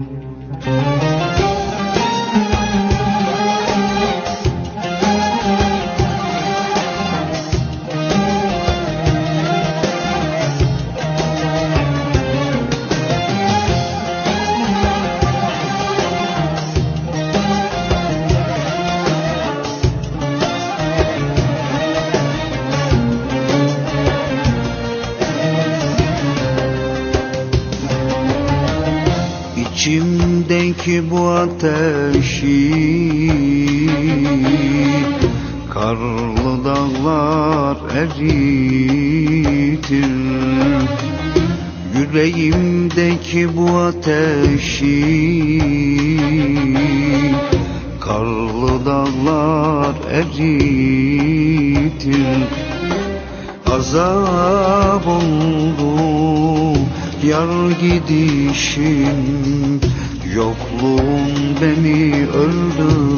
Música İçimdeki bu ateşi Karlı dağlar eritir. Yüreğimdeki bu ateşi Karlı dağlar eritir. Azap yar gidişin Yokluğun beni öldürdü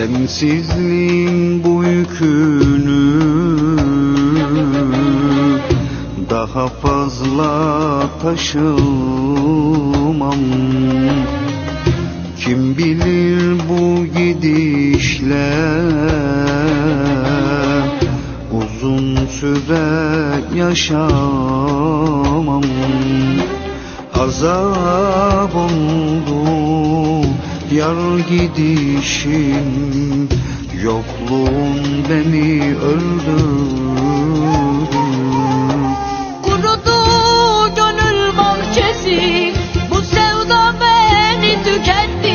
Sensizliğin bu yükünü Daha fazla taşımam. Kim bilir bu gidişle Uzun süre yaşamam. Azap oldu yar gidişin Yokluğun beni öldürdü. Kurudu gönül bahçesi Bu sevda beni tüketti.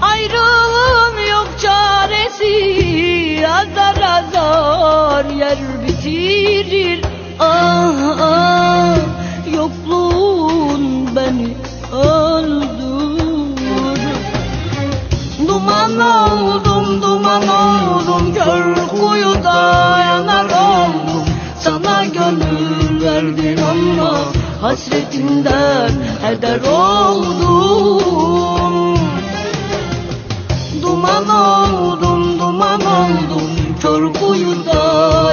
Ayrılığın yok çaresi Azar azar yer bitirir. Ah ah Heder oldum Duman oldum, duman oldum. Kör kuyuda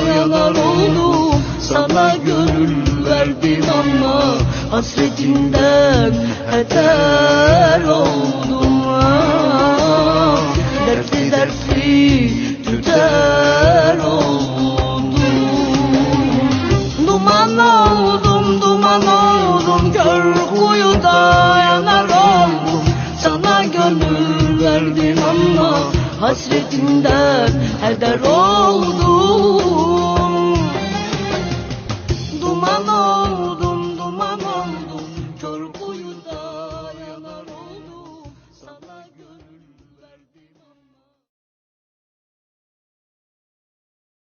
yanar oldum. Sana gönül verdim ama Hasretinden heder Hasretinden heder oldum